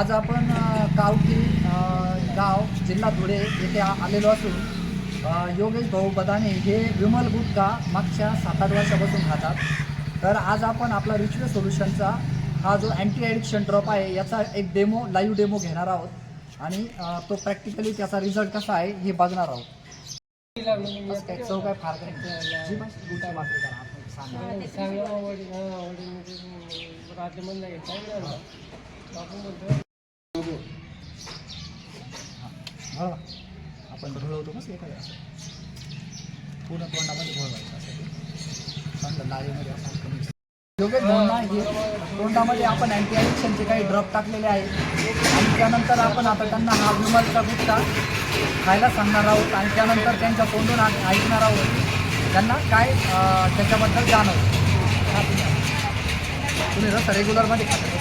आज आपण अ, गाव जिल्हा धुळे येथे आलेलो असून योगेश भाऊ बदाने हे विमल गुटखा मागच्या सात आठ वर्षापासून खातात तर आज आपण आपला रिच्युअल सोल्युशनचा हा जो अँटी ॲडिक्शन ड्रॉप आहे याचा एक डेमो लाईव्ह डेमो घेणार आहोत. आणि तो प्रॅक्टिकली त्याचा रिझल्ट कसा आहे हे बघणार आहोत. काय चव काय फार काय बस आपण ढळवतो कसं एखाद्या असं? पूर्ण तोंडामध्ये घोळवायचं असं. चांगलं समजा असं कमी योगेश भाऊंना हे तोंडामध्ये आपण अँटी ॲडिक्शनचे काही ड्रॉप टाकलेले आहेत. आणि त्यानंतर आपण आता त्यांना हा विमलचा गुप्ता खायला सांगणार आहोत. आणि त्यानंतर त्यांच्या तोंडून ऐकणार आहोत. त्यांना काय त्याच्याबद्दल जाणवतं? तुम्ही- तुम्ही रस रेग्युलरमध्ये खाता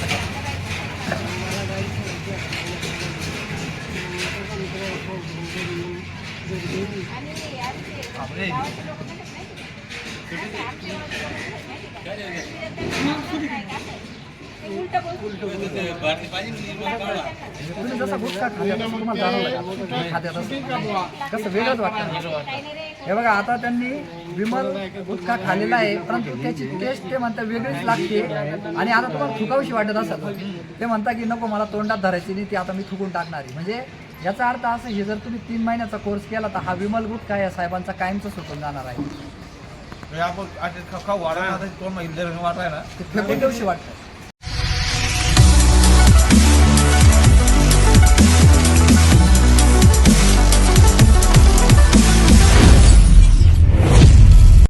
तुम्ही जसा गुटखा खाल्ला तसं तुम्हाला जाणवलं का? कसं वेगळंच वाटतं हे बघा आता त्यांनी विमल गुटखा खाल्लेला आहे परंतु त्याची टेस्ट ते म्हणतात वेगळीच लागते आणि आता तुम्हाला थुकावशी वाटत असत ते म्हणता की नको मला तोंडात धरायची नाही ती आता मी थुकून टाकणार आहे म्हणजे याचा अर्थ असं हे जर तुम्ही तीन महिन्याचा कोर्स केला तर हा विमल गुटखा या साहेबांचा कायमचा सुटून जाणार आहे. आपण खाऊ वाढायला दोन महिने वाटायला ते फेकून देऊशी वाटतं